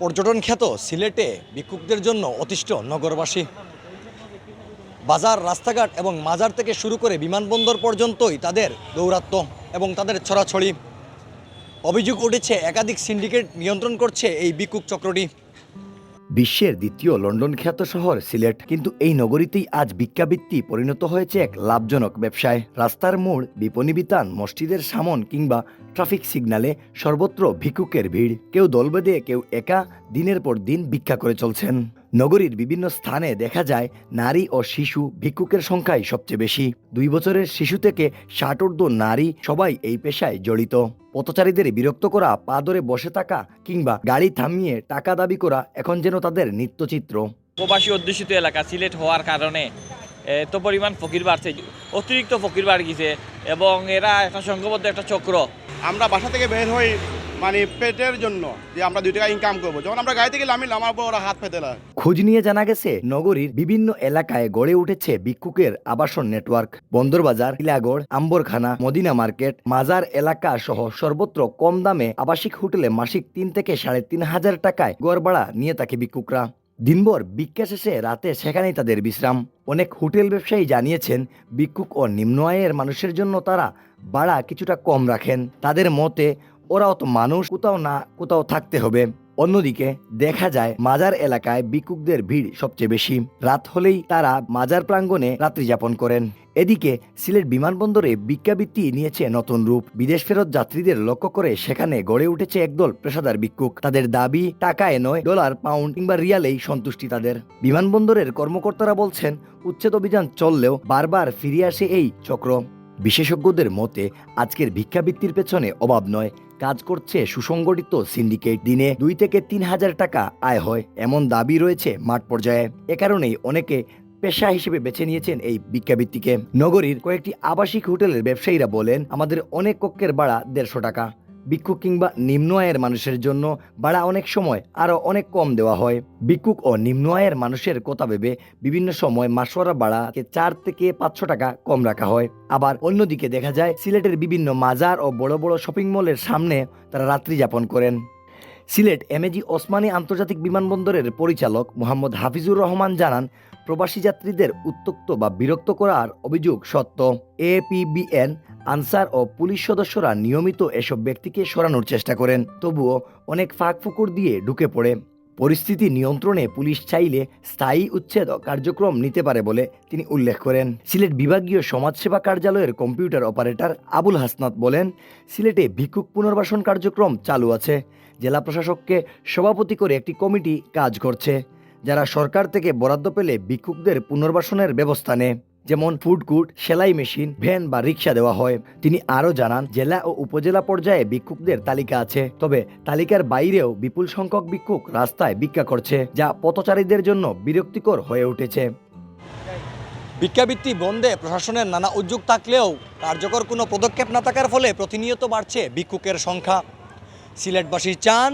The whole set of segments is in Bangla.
পর্যটন খ্যাত সিলেটে ভিক্ষুকদের জন্য অতিষ্ঠ নগরবাসী। বাজার, রাস্তাঘাট এবং মাজার থেকে শুরু করে বিমানবন্দর পর্যন্তই তাদের দৌরাত্ম এবং তাদের ছড়াছড়ি। অভিযোগ উঠেছে, একাধিক সিন্ডিকেট নিয়ন্ত্রণ করছে এই বিকুক চক্রটি। বিশ্বের দ্বিতীয় লন্ডন খ্যাত শহর সিলেট। কিন্তু এই নগরীতেই আজ ভিক্ষাবৃত্তি পরিণত হয়েছে এক লাভজনক ব্যবসায়। রাস্তার মোড়, বিপণী বিতান, মসজিদের সামন কিংবা ট্রাফিক সিগনালে সর্বত্র ভিক্ষুকের ভিড়। কেউ দল বেঁধে, কেউ একা দিনের পর দিন ভিক্ষা করে চলছেন। নগরীর বিভিন্ন স্থানে দেখা যায়, নারী ও শিশু ভিক্ষুকের সংখ্যাই সবচেয়ে বেশি। দুই বছরের শিশু থেকে ষাট ঊর্ধ্ব নারী সবাই এই পেশায় জড়িত। পথচারীদের বিরক্ত করা পা ধরে বসে থাকা কিংবা গাড়ি থামিয়ে টাকা দাবি করা এখন যেন তাদের নিত্যচিত্র। প্রবাসী অধ্যুষিত এলাকা সিলেট হওয়ার কারণে এত পরিমাণ ফকির বাড়ছে অতিরিক্ত ফকির বাড় গেছে এবং এরা একটা সংঘবদ্ধ একটা চক্র। আমরা বাসা থেকে বের হই মানে পেটের জন্য যে আমরা দুই টাকা ইনকাম করব। যখন আমরা গাড়ি থেকে নামিলাম আমার উপর ওরা হাত পেতে লাগে খোঁজ নিয়ে জানা গেছে, নগরীর বিভিন্ন এলাকায় গড়ে উঠেছে ভিক্ষুকের আবাসন নেটওয়ার্ক। বন্দরবাজার, ইলাগড়, আম্বরখানা, মদিনা মার্কেট, মাজার এলাকা সহ সর্বত্র কম দামে আবাসিক হোটেলে মাসিক তিন থেকে সাড়ে তিন হাজার টাকায় গড় ভাড়া নিয়ে থাকে ভিক্ষুকরা। দিনভর ভিক্ষা শেষে রাতে সেখানেই তাদের বিশ্রাম। অনেক হোটেল ব্যবসায়ী জানিয়েছেন, ভিক্ষুক ও নিম্ন আয়ের মানুষের জন্য তারা ভাড়া কিছুটা কম রাখেন। তাদের মতে, ওরাও তো মানুষ, কোথাও না কোথাও থাকতে হবে। অন্যদিকে দেখা যায় মাজার এলাকায় ভিক্ষুকদের ভিড় সবচেয়ে বেশি। রাত হলেই তারা মাজার প্রাঙ্গণে রাত্রি যাপন করেন। এদিকে সিলেট বিমানবন্দরে ভিক্ষাবৃত্তি নিয়েছে নতুন রূপ। বিদেশ ফেরত যাত্রীদের লক্ষ্য করে সেখানে গড়ে উঠেছে একদল পেশাদার ভিক্ষুক। তাদের দাবি, টাকায় নয়, ডলার, পাউন্ড কিংবা রিয়ালেই সন্তুষ্টি তাদের। বিমানবন্দরের কর্মকর্তারা বলছেন, উচ্ছেদ অভিযান চললেও বারবার ফিরে আসে এই চক্র। বিশেষজ্ঞদের মতে, আজকের ভিক্ষাবৃত্তির পেছনে অভাব নয়। কাজ করছে সুসংগঠিত সিন্ডিকেট। দিনে দুই থেকে তিন হাজার টাকা আয় হয়, এমন দাবি রয়েছে মাঠ পর্যায়ে। এ কারণেই অনেকে পেশা হিসেবে বেছে নিয়েছেন এই বিজ্ঞাবৃত্তিকে নগরীর কয়েকটি আবাসিক হোটেলের ব্যবসায়ীরা বলেন, আমাদের অনেক কক্ষের ভাড়া দেড়শো টাকা। ভিক্ষুক কিংবা নিম্ন আয়ের মানুষের জন্য ভাড়া অনেক সময় আরও অনেক কম দেওয়া হয়। ভিক্ষুক ও নিম্ন আয়ের মানুষের কথা ভেবে বিভিন্ন সময় মাসোয়ারা ভাড়াকে চার থেকে পাঁচশো টাকা কম রাখা হয়। আবার অন্যদিকে দেখা যায়, সিলেটের বিভিন্ন মাজার ও বড় বড় শপিং মলের সামনে তারা রাত্রি যাপন করেন। সিলেট এমএজি ওসমানী আন্তর্জাতিক বিমানবন্দরের পরিচালক মোহাম্মদ হাফিজুর রহমান জানান, প্রবাসী যাত্রীদের উত্তক্ত বা বিরক্ত করার অভিযোগ সত্য। এপিবিএন আনসার ও পুলিশ সদস্যরা নিয়মিত এসব ব্যক্তিকে সরানোর চেষ্টা করেন। তবুও অনেক ফাঁক ফুকুর দিয়ে ঢুকে পড়ে। পরিস্থিতি নিয়ন্ত্রণে পুলিশ চাইলে স্থায়ী উচ্ছেদ কার্যক্রম নিতে পারে বলে তিনি উল্লেখ করেন। সিলেট বিভাগীয় সমাজসেবা কার্যালয়ের কম্পিউটার অপারেটর আবুল হাসনাত বলেন, সিলেটে ভিক্ষুক পুনর্বাসন কার্যক্রম চালু আছে। জেলা প্রশাসককে সভাপতি করে একটি কমিটি কাজ করছে, যারা সরকার থেকে বরাদ্দ পেলে ভিক্ষুকদের পুনর্বাসনের ব্যবস্থা নেয়। যেমন ফুড সেলাই মেশিন ভ্যান বা রিক্সা দেওয়া হয়। তিনি আরও জানান, জেলা ও উপজেলা পর্যায়ে ভিক্ষুকদের তালিকা আছে। তবে তালিকার বাইরেও বিপুল সংখ্যক ভিক্ষুক রাস্তায় ভিক্ষা করছে, যা পথচারীদের জন্য বিরক্তিকর হয়ে উঠেছে। ভিক্ষাবৃত্তি বন্ধে প্রশাসনের নানা উদ্যোগ থাকলেও কার্যকর কোনো পদক্ষেপ না থাকার ফলে প্রতিনিয়ত বাড়ছে ভিক্ষুকের সংখ্যা। সিলেটবাসী চান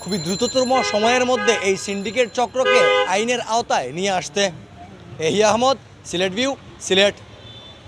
খুবই দ্রুততম সময়ের মধ্যে এই সিন্ডিকেট চক্রকে আইনের আওতায় নিয়ে আসতে। এহি আহমদ সিলেট ভিউ সিলেট